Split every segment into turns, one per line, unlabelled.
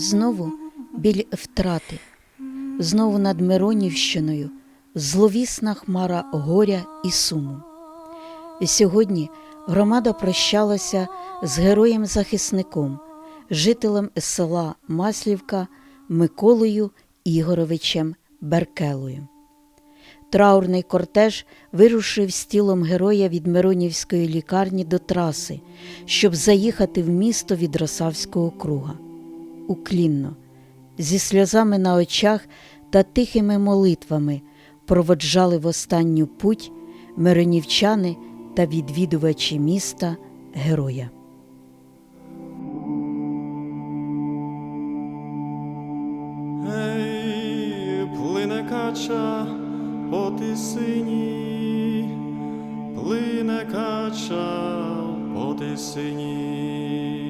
Знову біль втрати, знову над Миронівщиною зловісна хмара горя і суму. Сьогодні громада прощалася з героєм-захисником, жителем села Маслівка Миколою Ігоровичем Беркелою. Траурний кортеж вирушив з тілом героя від Миронівської лікарні до траси, щоб заїхати в місто від Росавського круга. Уклінно, зі сльозами на очах та тихими молитвами проводжали в останню путь миронівчани та відвідувачі міста героя.
Ей, плине кача по тисині, плине кача по тисині.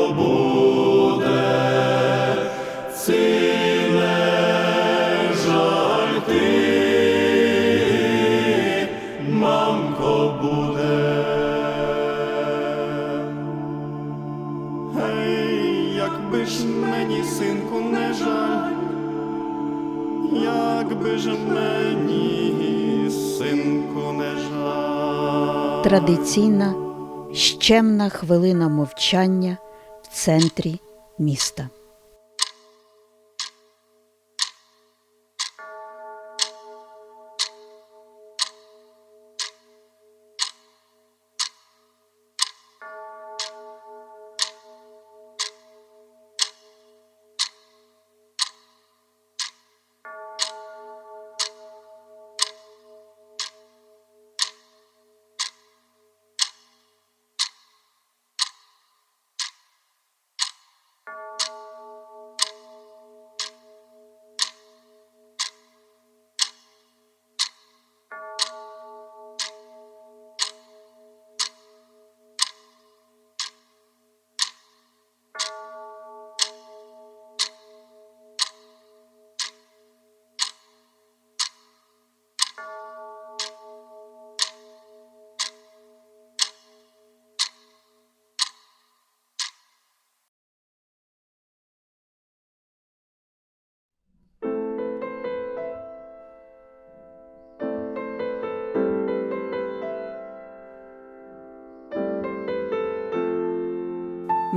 Традиційна щемна хвилина мовчання в центрі міста.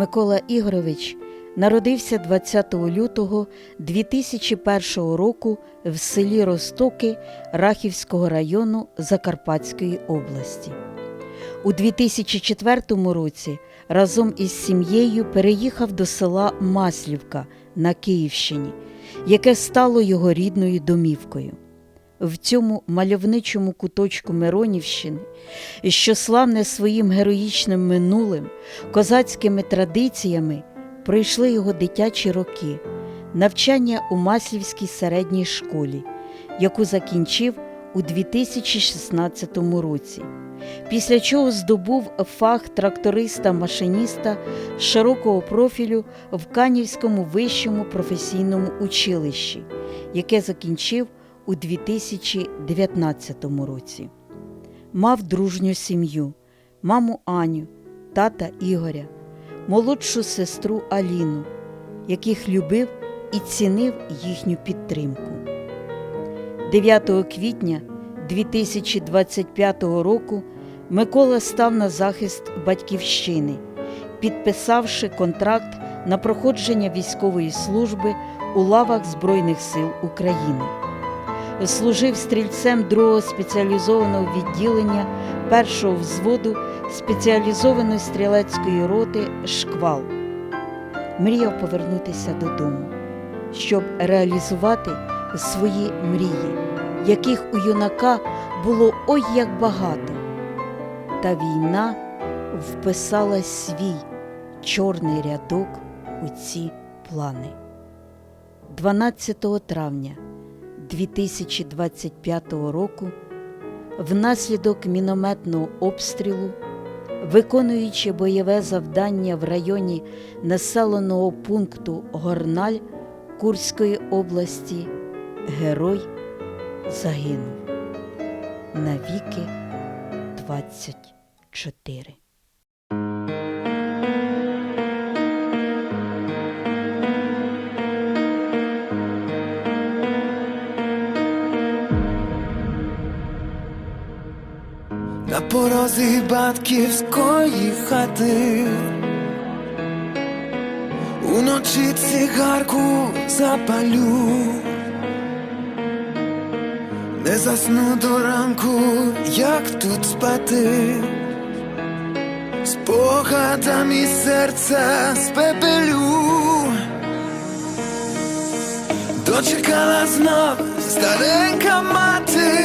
Микола Ігорович народився 20 лютого 2001 року в селі Ростоки Рахівського району Закарпатської області. У 2004 році разом із сім'єю переїхав до села Маслівка на Київщині, яке стало його рідною домівкою. В цьому мальовничому куточку Миронівщини, що славне своїм героїчним минулим, козацькими традиціями, пройшли його дитячі роки, навчання у Маслівській середній школі, яку закінчив у 2016 році. після чого здобув фах тракториста-машиніста широкого профілю в Канівському вищому професійному училищі, яке закінчив у 2019 році. Мав дружню сім'ю, маму Аню, тата Ігоря, молодшу сестру Аліну, яких любив і цінив їхню підтримку. 9 квітня 2025 року Микола став на захист батьківщини, підписавши контракт на проходження військової служби у лавах Збройних сил України. Служив стрільцем 2-го спеціалізованого відділення 1-го взводу спеціалізованої стрілецької роти Шквал. Мріяв повернутися додому, щоб реалізувати свої мрії, яких у юнака було ой як багато. Та війна вписала свій чорний рядок у ці плани. 12 травня 2025 року внаслідок мінометного обстрілу, виконуючи бойове завдання в районі населеного пункту Горналь Курської області, герой загинув навіки 24.
Порозі батьківської хати. Уночі цигарку запалю. Не засну до ранку, як тут спати. Спогадами серця спепелю. Дочекала знов старенька мати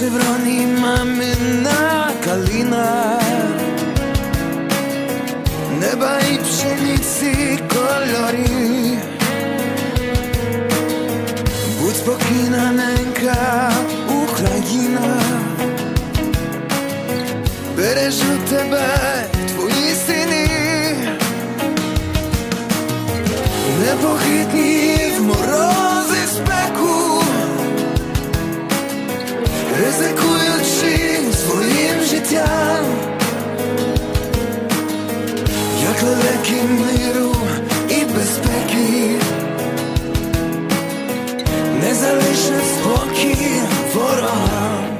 На шевроні мамина калина. Неба і пшениці кольорі. Будь спокійна, ненька Україна, бережу тебе, твої сини, непохитні в морози в життям як лелеки миру і безпеки, не залишив спокій ворогам.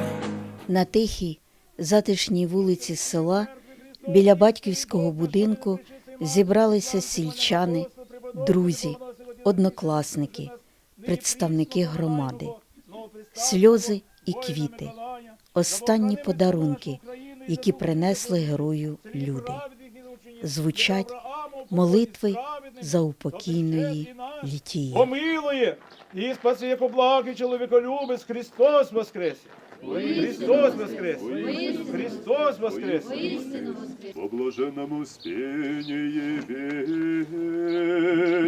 На тихій, затишній вулиці села біля батьківського будинку зібралися сільчани, друзі, однокласники, представники громади, сльози і квіти, останні подарунки, які принесли герою люди. Звучать молитви за упокійної літії.
Помилує і спаси, як облагий чоловіколюбець, Христос Воскрес! Христос Воскрес! Христос Воскрес!
По блаженному спении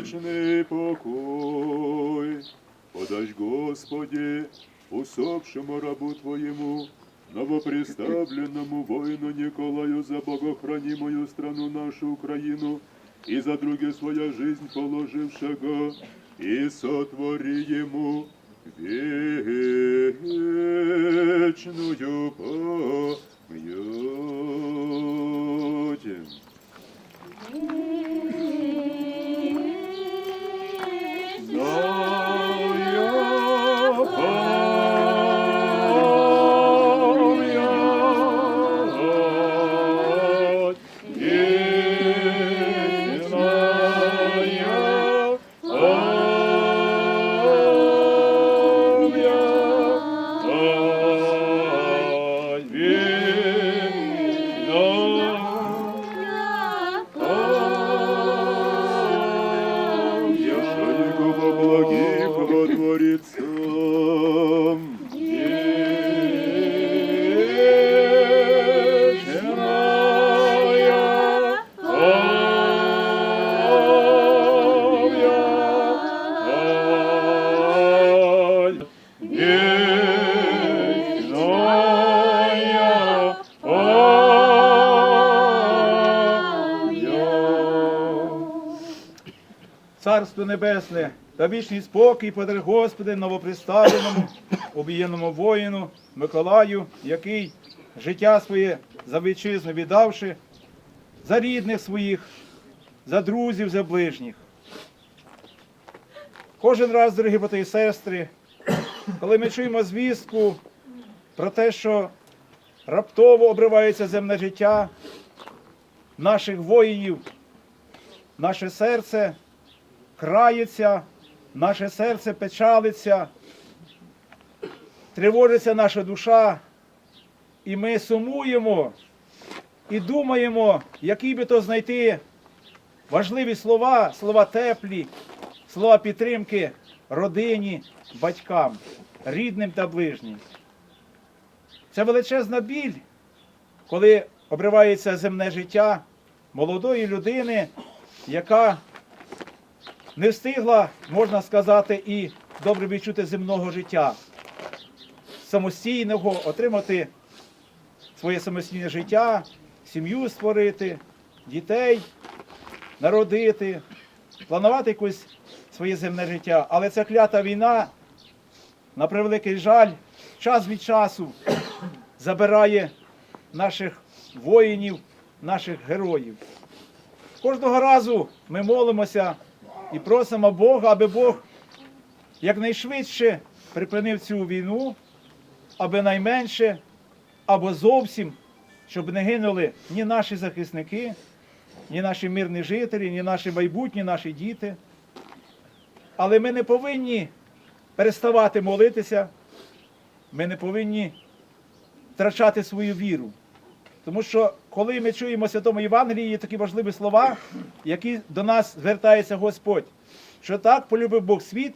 вечный покой. Подай, Господи, усопшему рабу Твоему, новоприставленному воину Николаю за богохранимую страну нашу Украину и за друге своя жизнь положившего, и сотвори ему вечную память. No.
Царство Небесне та вічний спокій подари Господи новоприставленому, обієнному воїну Миколаю, який життя своє за вітчизну віддавши, за рідних своїх, за друзів, за ближніх. Кожен раз, дорогі брати і сестри, коли ми чуємо звістку про те, що раптово обривається земне життя наших воїнів, наше серце крається, наше серце печалиться, тривожиться наша душа, і ми сумуємо і думаємо, які би то знайти важливі слова, слова теплі, слова підтримки родині, батькам, рідним та ближнім. Це величезна біль, коли обривається земне життя молодої людини, яка не встигла, можна сказати, і добре відчути земного життя, самостійного, отримати своє самостійне життя, сім'ю створити, дітей народити, планувати якось своє земне життя. Але ця клята війна, на превеликий жаль, час від часу забирає наших воїнів, наших героїв. Кожного разу ми молимося і просимо Бога, аби Бог якнайшвидше припинив цю війну, аби найменше або зовсім, щоб не гинули ні наші захисники, ні наші мирні жителі, ні наші майбутні, наші діти. Але ми не повинні переставати молитися, ми не повинні втрачати свою віру. Тому що коли ми чуємо Святому Євангелії є такі важливі слова, які до нас звертається Господь, що так полюбив Бог світ,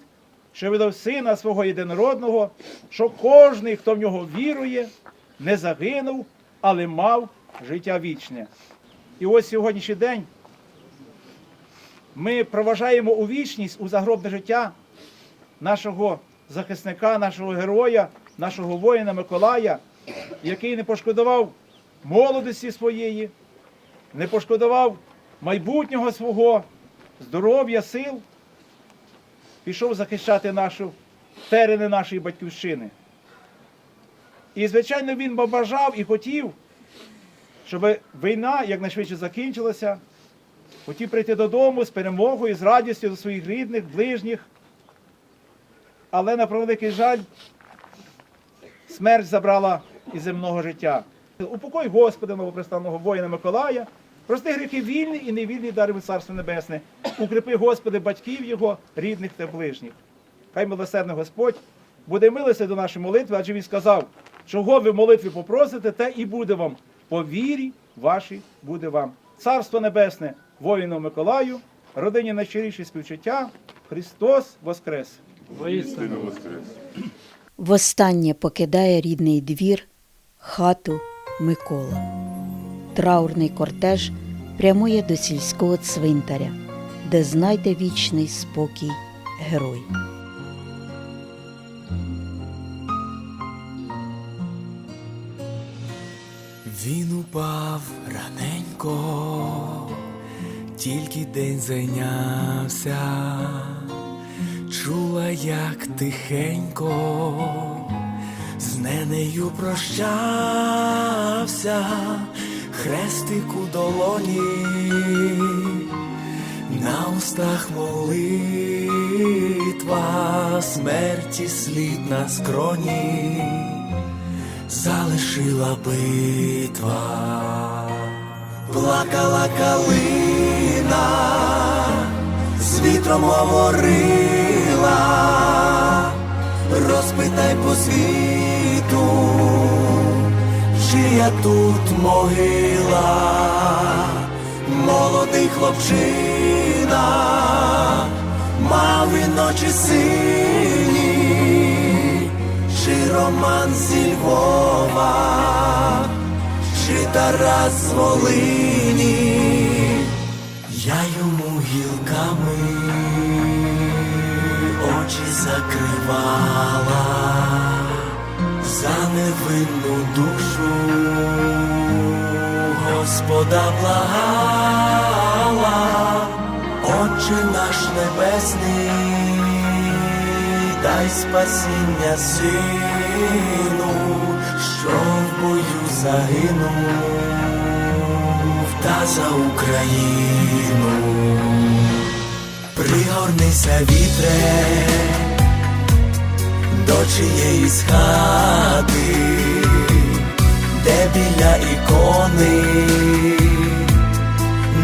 що видав сина свого єдинородного, що кожний, хто в нього вірує, не загинув, але мав життя вічне. І ось сьогоднішній день ми проважаємо у вічність, у загробне життя нашого захисника, нашого героя, нашого воїна Миколая, який не пошкодував молодості своєї, не пошкодував майбутнього свого, здоров'я, сил, пішов захищати нашу терени нашої батьківщини. І, звичайно, він бажав і хотів, щоб війна якнайшвидше закінчилася, хотів прийти додому з перемогою, з радістю до своїх рідних, ближніх. Але на превеликий жаль, смерть забрала із земного життя. Упокой Господа новоприставного воїна Миколая, прости гріхи вільні і невільні дари від Царства Небесне. Укріпи, Господи, батьків його, рідних та ближніх. Хай милосердний Господь буде милися до нашої молитви, адже він сказав, чого ви в молитві попросите, те і буде вам. По вірі вашій буде вам. Царство Небесне, воїну Миколаю, родині найщиріші співчуття, Христос Воскрес!
Істину воскрес.
Востаннє покидає рідний двір, хату Микола. Траурний кортеж прямує до сільського цвинтаря, де знайде вічний спокій герой.
Він упав раненько, тільки день зайнявся, чула, як тихенько, з ненею прощався, хрестик у долоні, на устах молитва, смерті слід на скроні залишила битва, плакала калина, з вітром говорила, розпитай по світу, чия тут могила, молодий хлопчина, мав він ночі сині Роман зі Львова, чи Тарас Волині, я йому гілками очі закривала за невинну душу, Господа благала, Отче наш небесний, дай спасіння сину, що в бою загинув, та за Україну. Пригорнися вітре до чиєїсь хати, де біля ікони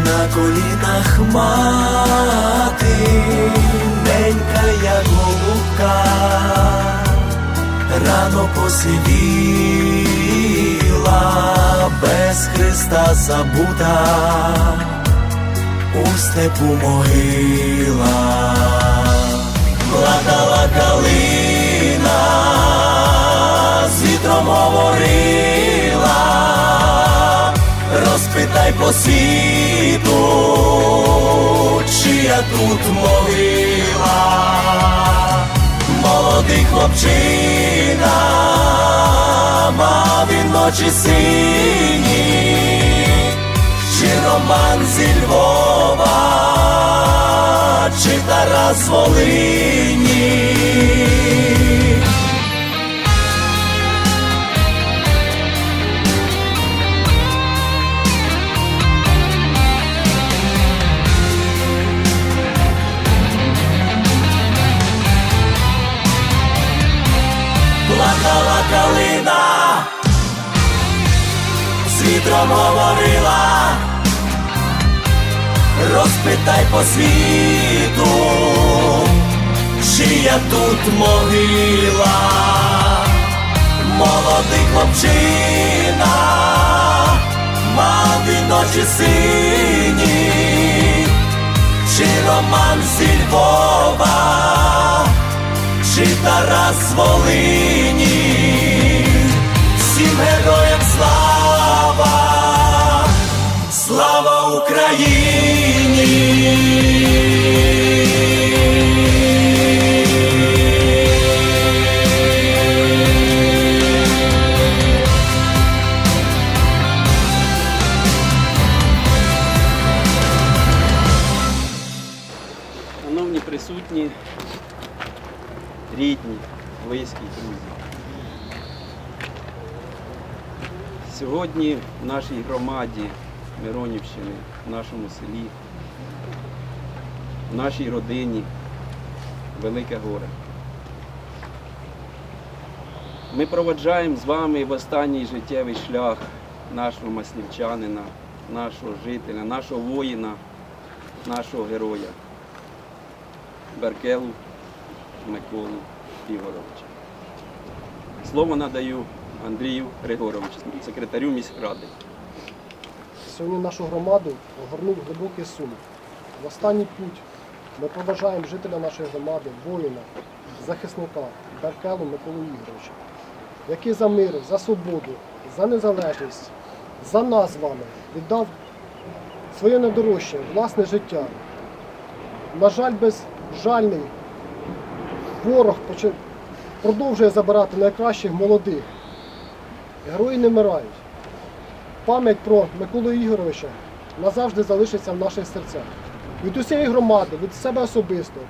на колінах мати, ненька як голубка, рано посивіла, без Христа забута у степу могила, плакала калина, з вітром говорила, розпитай по світу, чия тут могила, молодий хлопчина, мав він ночі сині чи Роман зі Львова, чи Тарас Волині. Вітром говорила, розпитай по світу, чия тут могила, молодий хлопчина, мав він очі сині, чи Роман зі Львова, чи Тарас Волині,
Шановні присутні, рідні, близькі, друзі. Сьогодні в нашій громаді Миронівщини, в нашому селі, в нашій родині велике горе. Ми проводжаємо з вами в останній життєвий шлях нашого маслівчанина, нашого жителя, нашого воїна, нашого героя. Беркелу Миколу Ігоровича. Слово надаю Андрію Григоровичу, секретарю міськради.
Сьогодні нашу громаду огорнув глибокий сум. В останній путь ми побажаємо жителя нашої громади, воїна, захисника Беркелу Миколу Ігоровича, який за мир, за свободу, за незалежність, за нас з вами віддав своє найдорожче, власне життя. На жаль, безжальний ворог продовжує забирати найкращих молодих. Герої не вмирають. Пам'ять про Миколу Ігоровича назавжди залишиться в наших серцях. Від усієї громади, від себе особисто.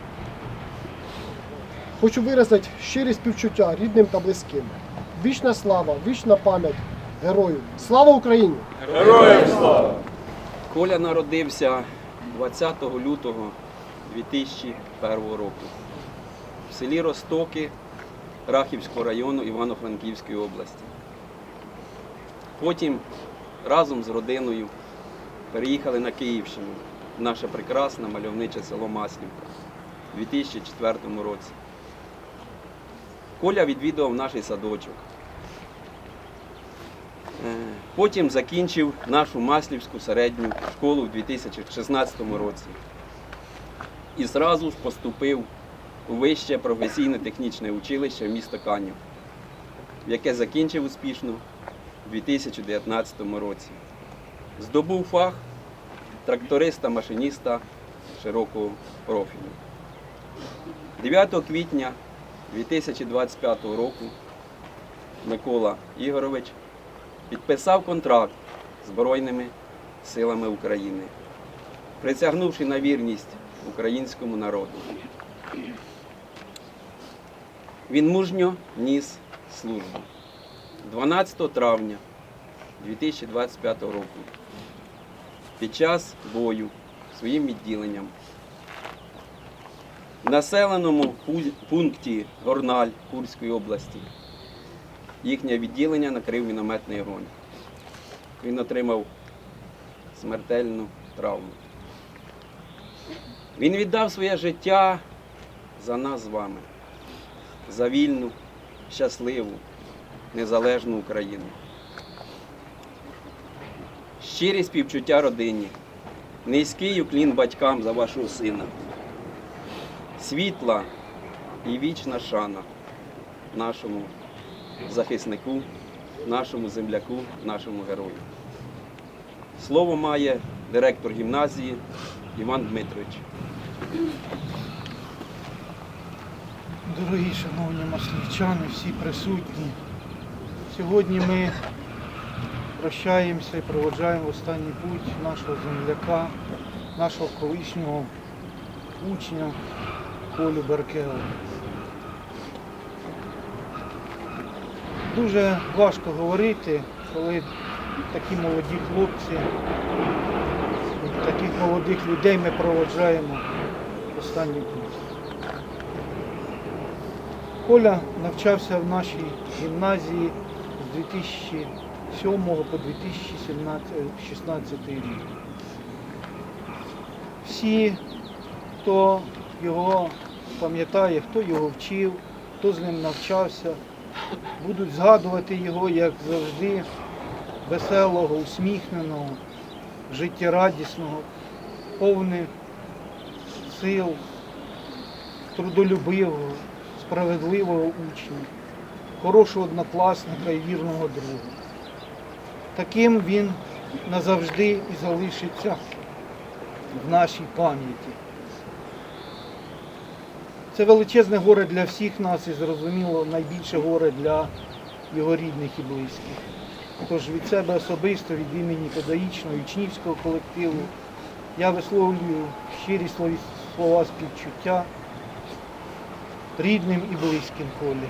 Хочу виразити щирі співчуття рідним та близьким. Вічна слава, вічна пам'ять герою. Слава Україні! Героям слава!
Коля народився 20 лютого 2001 року в селі Ростоки Рахівського району Івано-Франківської області. Потім разом з родиною переїхали на Київщину, наше прекрасне мальовниче село Маслівка у 2004 році. Коля відвідував наш садочок. Е, Потім закінчив нашу Маслівську середню школу у 2016 році. І зразу ж поступив у вище професійне технічне училище міста Канів. яке закінчив успішно у 2019 році. Здобув фах тракториста-машиніста широкого профілю. 9 квітня 2025 року Микола Ігорович підписав контракт з Збройними силами України, присягнувши на вірність українському народу. Він мужньо ніс службу 12 травня 2025 року під час бою своїм відділенням в населеному пункті Горналь Курської області їхнє відділення накрив мінометний огонь. Він отримав смертельну травму. Він віддав своє життя за нас з вами, за вільну, щасливу, незалежну Україну. Щирі співчуття родині, низький уклін батькам за вашого сина, світла і вічна шана нашому захиснику, нашому земляку, нашому герою. Слово має директор гімназії Іван Дмитрович.
Дорогі шановні маслівчани, всі присутні. Сьогодні ми прощаємося і проводжаємо останній путь нашого земляка, нашого колишнього учня Колю Беркела. Дуже важко говорити, коли такі молоді хлопці, таких молодих людей ми проводжаємо останній путь. Коля навчався в нашій гімназії з 2007 по 2016 рік. Всі, хто його пам'ятає, хто його вчив, хто з ним навчався, будуть згадувати його, як завжди, веселого, усміхненого, життєрадісного, повних сил, трудолюбивого, справедливого учня, хорошого однокласника і вірного друга. Таким він назавжди і залишиться в нашій пам'яті. Це величезне горе для всіх нас і зрозуміло найбільше горе для його рідних і близьких. Тож від себе особисто, від імені педагогічного учнівського колективу я висловлюю щирі слова співчуття рідним і близьким Колі.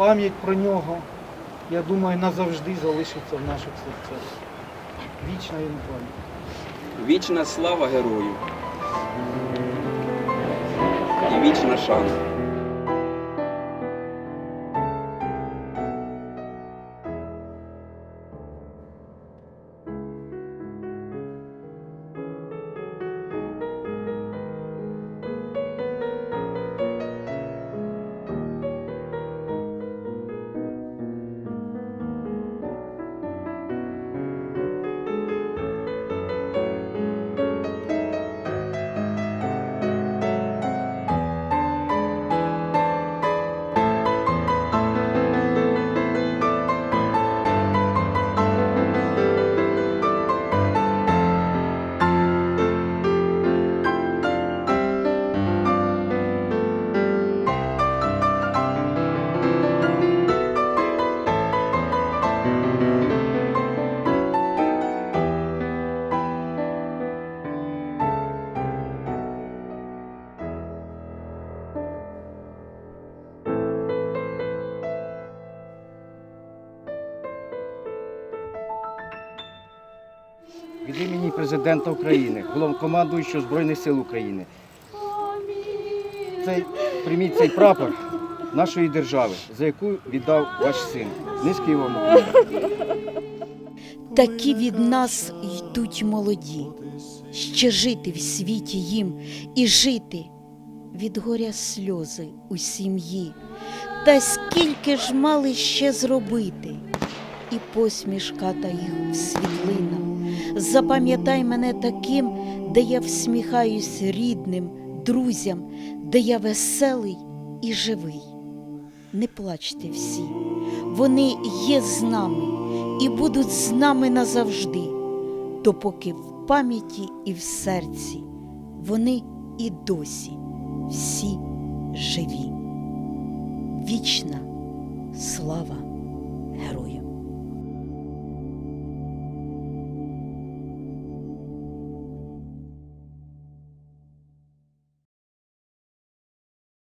Пам'ять про нього, я думаю, назавжди залишиться в наших серцях. Вічна йому пам'ять.
Вічна слава герою і вічна шана.
Президента України, головнокомандуючого Збройних сил України. Цей, прийміть цей прапор нашої держави, за яку віддав ваш син. Низький вам.
Такі від нас йдуть молоді, ще жити в світі їм і жити від горя сльози у сім'ї. Та скільки ж мали ще зробити, і посмішка та їх світлина. Запам'ятай мене таким, де я всміхаюсь рідним, друзям, де я веселий і живий. не плачте всі. Вони є з нами і будуть з нами назавжди, допоки в пам'яті і в серці вони і досі всі живі. Вічна слава